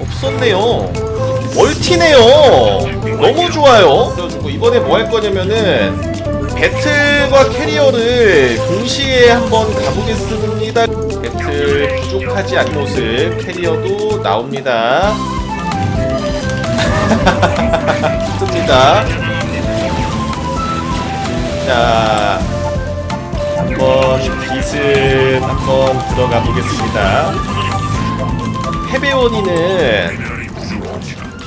없었네요. 멀티네요. 너무 좋아요. 그래가지고 이번에 뭐 할 거냐면은 배틀과 캐리어를 동시에 한번 가보겠습니다. 배틀 부족하지 않은 모습 캐리어도 나옵니다. 뜹니다. 자, 한번 비습 한번 들어가 보겠습니다. 해배원이는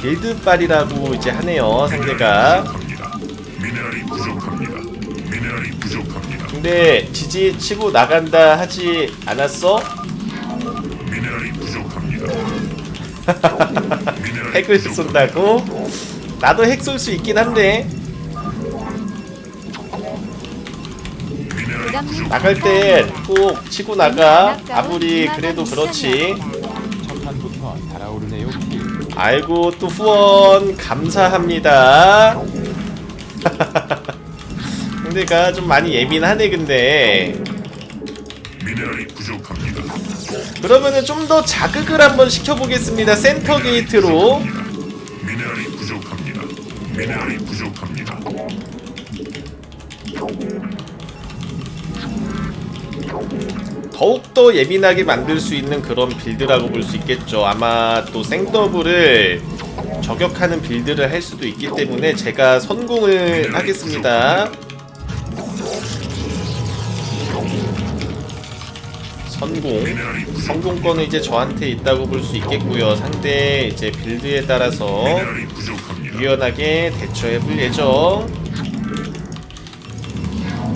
길드빨이라고 이제 하네요 상대가. 근데 지지 치고 나간다 하지 않았어? 핵을 쏜다고? 나도 핵 쏠 수 있긴 한데. 나갈 땐 꼭 치고 나가. 아무리 그래도 그렇지 아이고 또 후원 감사합니다. 상대가 좀 많이 예민하네 근데. 그러면은 좀 더 자극을 한번 시켜보겠습니다. 센터 게이트로. 더욱더 예민하게 만들 수 있는 그런 빌드라고 볼 수 있겠죠. 아마 또 생더블을 저격하는 빌드를 할 수도 있기 때문에 제가 선공을 하겠습니다. 선공. 성공권은 이제 저한테 있다고 볼 수 있겠고요. 상대 이제 빌드에 따라서 유연하게 대처해 볼 예정.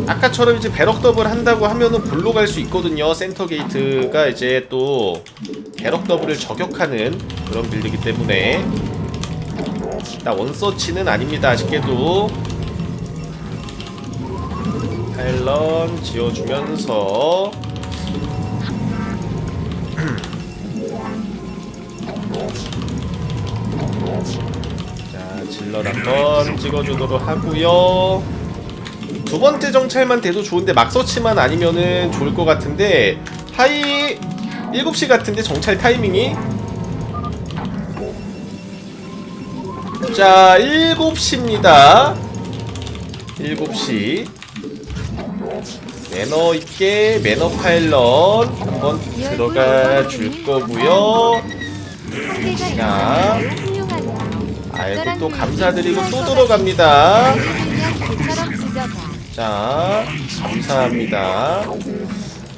아까처럼 이제 배럭 더블 한다고 하면은 볼로 갈 수 있거든요. 센터 게이트가 이제 또 배럭 더블을 저격하는 그런 빌드이기 때문에 나 원서치는 아닙니다. 아쉽게도 파일런 지어주면서 자 질럿 한번 찍어주도록 하고요. 두 번째 정찰만 돼도 좋은데 막서치만 아니면은 좋을 것 같은데 하이 7시 같은데 정찰 타이밍이? 자 7시입니다. 7시. 매너 있게 매너 파일럿 한번 들어가 줄 거고요. 자 아이고 또 감사드리고 또 들어갑니다 자, 감사합니다.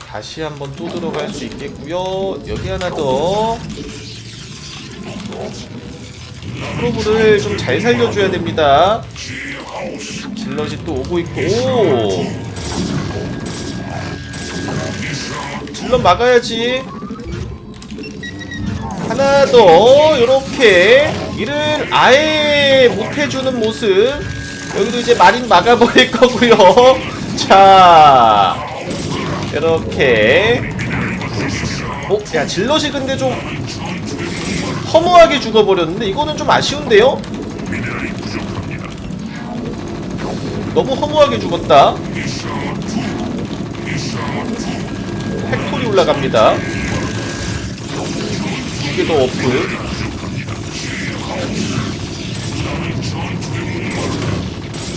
다시 한번 또 들어갈 수 있겠고요. 여기 하나 더. 프로브를 좀 잘 살려줘야 됩니다. 질럿이 또 오고 있고, 오! 질럿 막아야지. 하나 더, 요렇게. 일을 아예 못해주는 모습. 여기도 이제 마린 막아버릴 거고요. 자, 이렇게. 어, 야 질럿이 근데 좀 허무하게 죽어버렸는데 이거는 좀 아쉬운데요? 너무 허무하게 죽었다. 팩토리 올라갑니다. 이게 더 어프.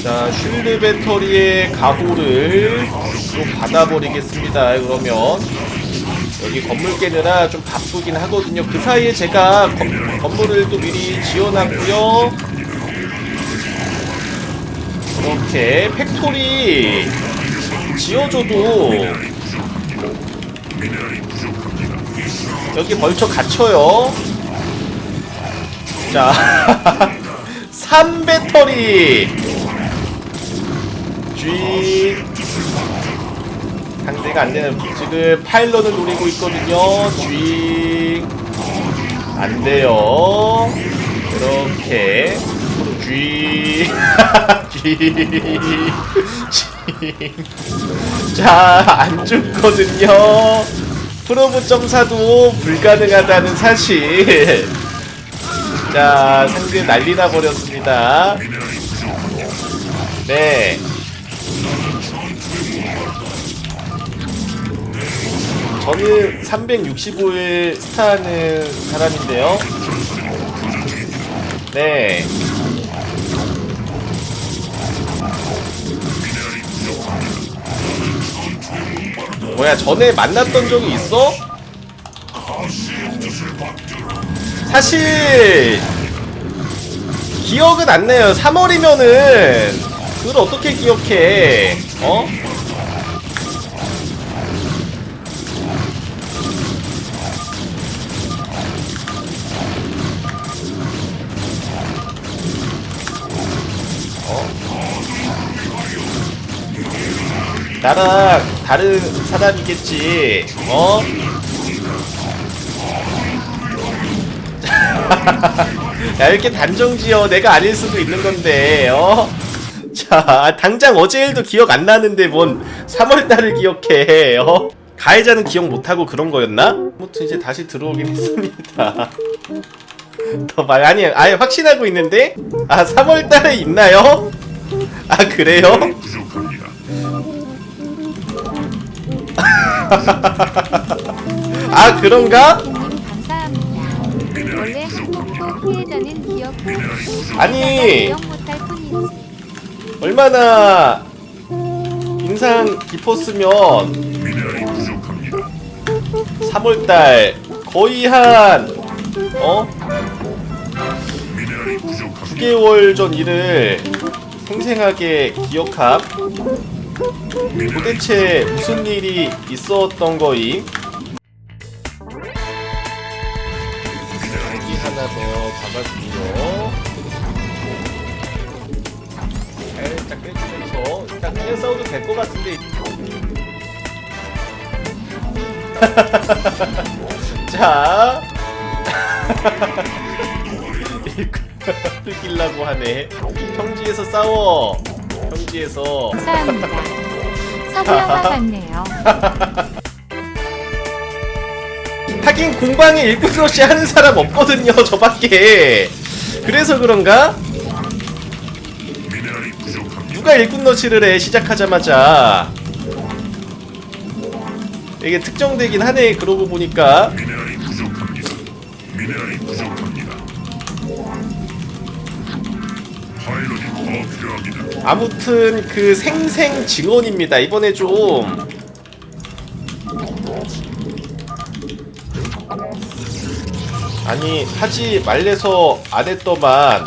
자, 쉴드 배터리의 가호를 좀 받아버리겠습니다. 그러면 여기 건물 깨느라 좀 바쁘긴 하거든요. 그 사이에 제가 건, 건물을 또 미리 지어놨고요. 이렇게 팩토리 지어줘도 여기 벌써 갇혀요. 자, 3배터리 G 상대가 안되는 지금 파일럿을 노리고 있거든요. G 안돼요. 이렇게. G G G 자 안 죽거든요. 프로브 점사도 불가능하다는 사실. 자 상대 난리나 버렸습니다. 네 저는 365일 스타하는 사람인데요. 네. 뭐야 전에 만났던 적이 있어? 사실 기억은 안 나요. 3월이면은 그걸 어떻게 기억해? 어? 나랑 다른 사람이겠지. 어? 야 이렇게 단정지어 내가 아닐 수도 있는 건데 어? 자 당장 어제 일도 기억 안 나는데 뭔 3월달을 기억해 어? 가해자는 기억 못하고 그런 거였나? 아무튼 이제 다시 들어오긴 했습니다 더말 아니 아예 확신하고 있는데 아 3월달에 있나요? 아 그래요? 아 그런가? 님 감사합니다. 원래 한국도 피해자는 기억고 아니. 기억 못할 뿐이지. 얼마나 인상 깊었으면 3월달 거의 한 어? 9개월 전 일을 생생하게 기억함 도대체 무슨 일이 있었던 거임? 여기 하나 더 박아주고요. 살짝 빼주면서 일단 그냥 싸워도 될 것 같은데. 자. 뜯기려고 하네. 평지에서 싸워 평지에서 감사합니다. 서부 영화 같네요. 하긴 공방에 일꾼러시 하는 사람 없거든요 저밖에 그래서 그런가? 누가 일꾼러시를 해 시작하자마자 이게 특정되긴 하네 그러고 보니까 아무튼 그 생생 증언입니다 이번에 좀 아니 하지 말래서 안 했더만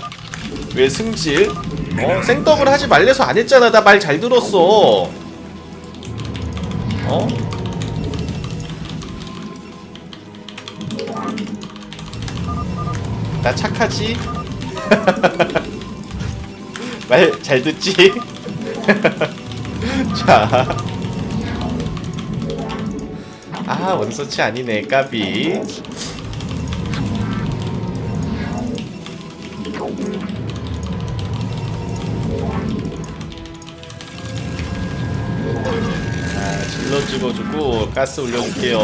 왜 승질? 어? 생떡을 하지 말래서 안 했잖아 나 말 잘 들었어 어? 나 착하지? 말 잘 듣지? 자. 아, 원서치 아니네, 까비. 자, 질러 찍어주고 가스 올려줄게요.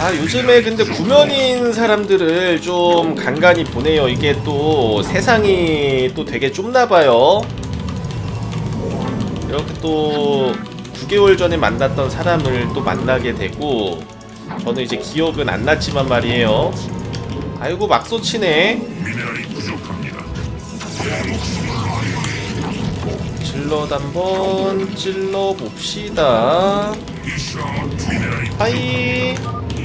아 요즘에 근데 구면인 사람들을 좀 간간히 보내요. 이게 또 세상이 또 되게 좁나봐요. 이렇게 또 9개월 전에 만났던 사람을 또 만나게 되고 저는 이제 기억은 안 났지만 말이에요. 아이고 막소치네. 질러 한번 찔러 봅시다. 하이.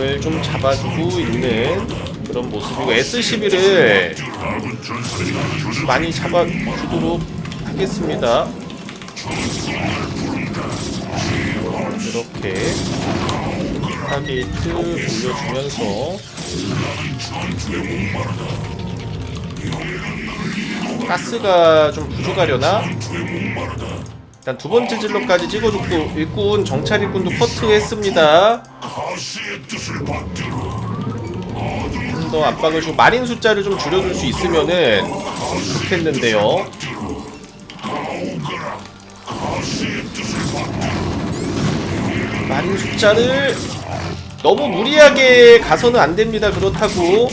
씩 일꾼을 좀 잡아주고 있는 그런 모습이고 S11을 많이 잡아주도록 하겠습니다. 이렇게 타게이트 올려주면서 가스가 좀 부족하려나? 일단 두 번째 진로까지 찍어줬고 일꾼 정찰 일꾼도 커트했습니다. 좀 더 압박을 주고 마린 숫자를 좀 줄여줄 수 있으면은 좋겠는데요. 마린 숫자를 너무 무리하게 가서는 안 됩니다. 그렇다고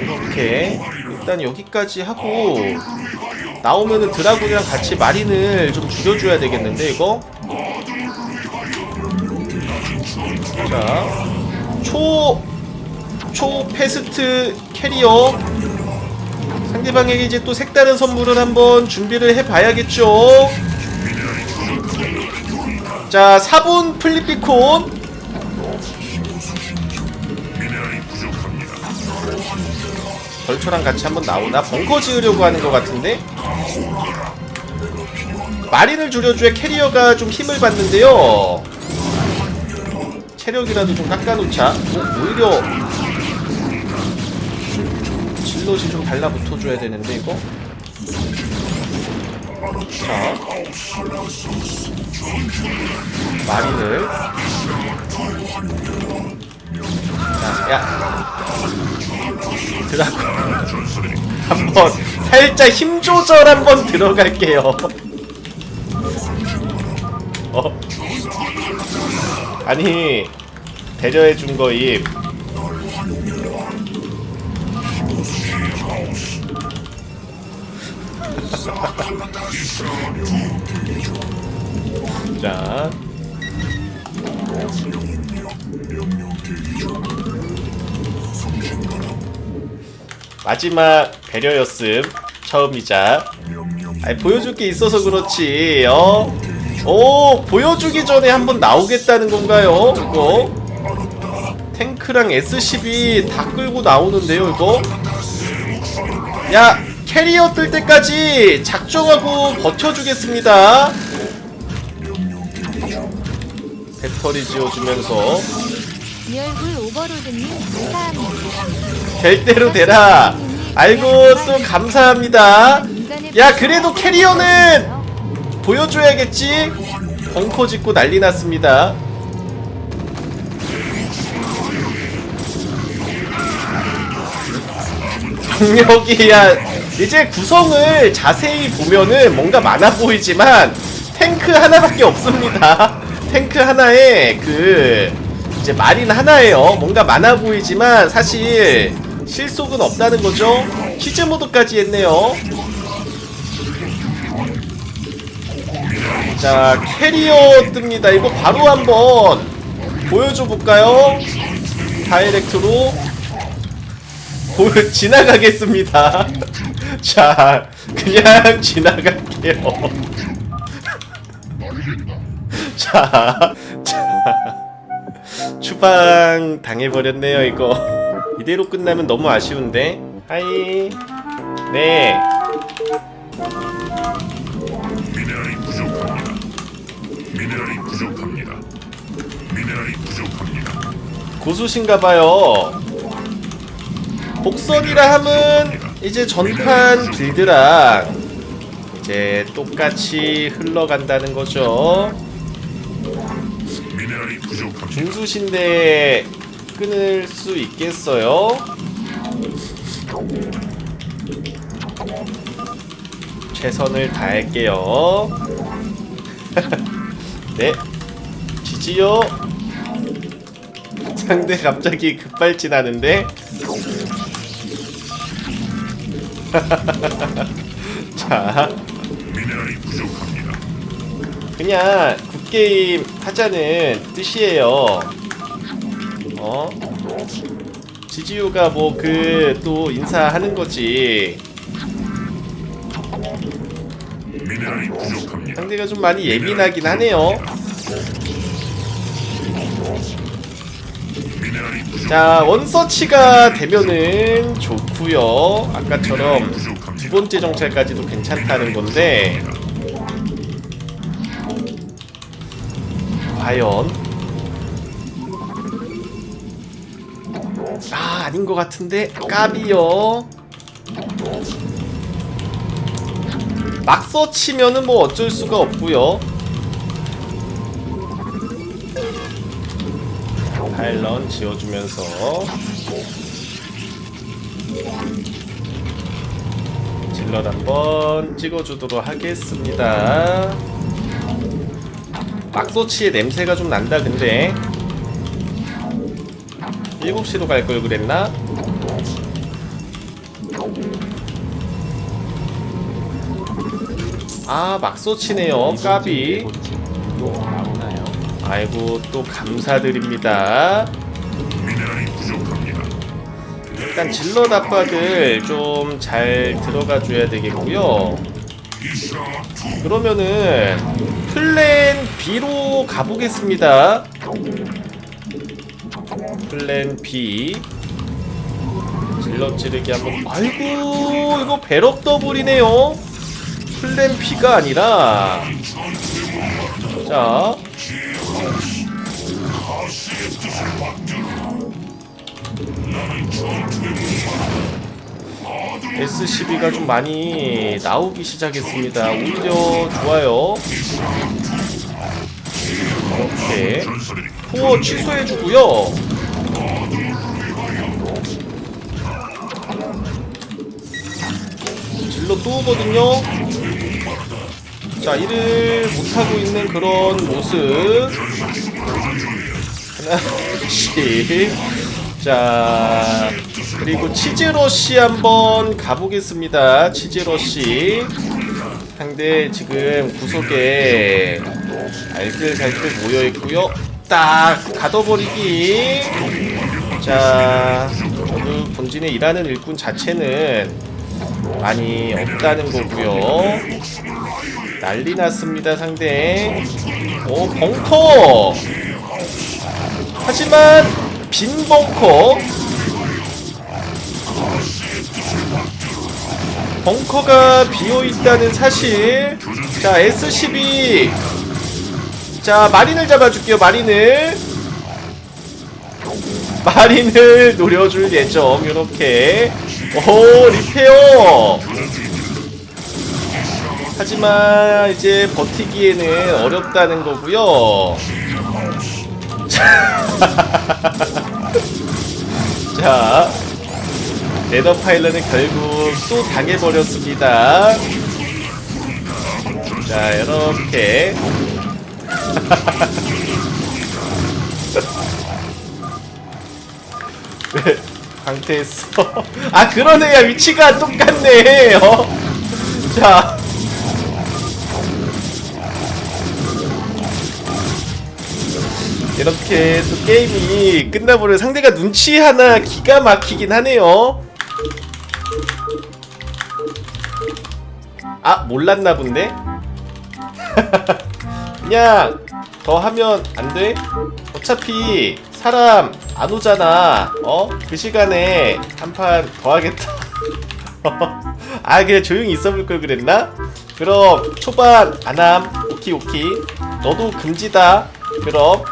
이렇게 일단 여기까지 하고 나오면은 드라군이랑 같이 마린을 좀 줄여줘야 되겠는데 이거? 자초 초 패스트 캐리어. 상대방에게 이제 또 색다른 선물을 한번 준비를 해봐야겠죠? 자 4분 플리피콘 벌초랑 같이 한번 나오나? 벙커 지으려고 하는 것 같은데? 마린을 줄여줘야 캐리어가 좀 힘을 받는데요. 체력이라도 좀 깎아놓자. 어, 오히려 질럿이 좀 달라붙어줘야 되는데 이거? 자. 마린을. 자, 야 드라군 한번 살짝 힘 조절 한번 들어갈게요. 어? 아니 배려해 준 거임. 자. 마지막 배려였음. 처음이자. 아니 보여줄 게 있어서 그렇지 어? 오 보여주기 전에 한번 나오겠다는 건가요? 이거? 탱크랑 S12 다 끌고 나오는데요 이거? 야 캐리어 뜰 때까지 작정하고 버텨주겠습니다. 배터리 지어주면서. 이 얼굴 오버로드님 감사합니다. 될 대로 되라. 아이고 또 감사합니다. 야, 그래도 캐리어는 보여줘야겠지? 벙커 짓고 난리 났습니다. 병력이야. 이제 구성을 자세히 보면은 뭔가 많아 보이지만 탱크 하나밖에 없습니다. 탱크 하나에 그 이제 마린 하나예요. 뭔가 많아 보이지만 사실 실속은 없다는 거죠? 퀴즈 모드까지 했네요. 자 캐리어 뜹니다. 이거 바로 한번 보여줘 볼까요? 다이렉트로. 보 지나가겠습니다. 자 그냥 지나갈게요. 자, 자 추방 당해버렸네요 이거 이대로 끝나면 너무 아쉬운데 하이 네 미네랄이 부족합니다. 미네랄이 부족합니다. 미네랄이 부족합니다. 고수신가봐요. 복선이라 함은 이제 전판 빌드랑 이제 똑같이 흘러간다는 거죠. 미네랄이 부족합니다. 중수신데 끊을 수 있겠어요? 최선을 다할게요. 네. 지지요. 상대 갑자기 급발진하는데. 자. 그냥 굿게임 하자는 뜻이에요. 어? 지지우가 뭐 그 또 인사하는 거지. 미네랄이 부족합니다. 상대가 좀 많이 예민하긴 하네요. 미네랄이 부족. 자, 원서치가 되면은 좋고요. 아까처럼 두 번째 정찰까지도 괜찮다는 건데 과연 아, 아닌 것 같은데 까비요. 막 서 치면은 뭐 어쩔 수가 없고요. 파일런 지어주면서. 질럿 한번 찍어주도록 하겠습니다. 막소치의 냄새가 좀 난다 근데 7시로 갈 걸 그랬나? 아 막소치네요 까비? 아이고 또 감사드립니다. 일단 질럿 압박을 좀 잘 들어가 줘야 되겠고요 그러면은 플랜 B로 가보겠습니다 플랜 B 질럿 찌르기 한번 아이고 이거 배럭 더블이네요 플랜 B가 아니라 자 SCB가 좀 많이 나오기 시작했습니다. 오히려 좋아요. 이렇게 코어 취소해주고요. 또 오거든요. 자, 일을 못하고 있는 그런 모습. 하나씩. 자, 그리고 치즈러시 한번 가보겠습니다. 치즈러시. 상대 지금 구석에 알뜰살뜰 모여있고요. 딱 가둬버리기. 자, 저도 본진에 일하는 일꾼 자체는 많이 없다는 거고요. 난리 났습니다, 상대. 오, 벙커! 하지만, 빈 벙커. 벙커가 비어있다는 사실. 자, S12. 자, 마린을 잡아줄게요, 마린을. 마린을 노려줄 예정, 요렇게. 오, 리페어! 하지만 이제 버티기에는 어렵다는 거고요. 자, 레더 파일런은 결국 또 당해버렸습니다. 자, 이렇게. 네, 강퇴했어. 아, 그러네요. 위치가 똑같네. 어? 자. 이렇게 또 게임이 끝나버려 상대가 눈치 하나 기가 막히긴 하네요. 아 몰랐나 본데? 그냥 더 하면 안 돼? 어차피 사람 안 오잖아. 어? 그 시간에 한 판 더 하겠다. 아 그냥 조용히 있어볼 걸 그랬나? 그럼 초반 안함 오키 오키 너도 금지다 그럼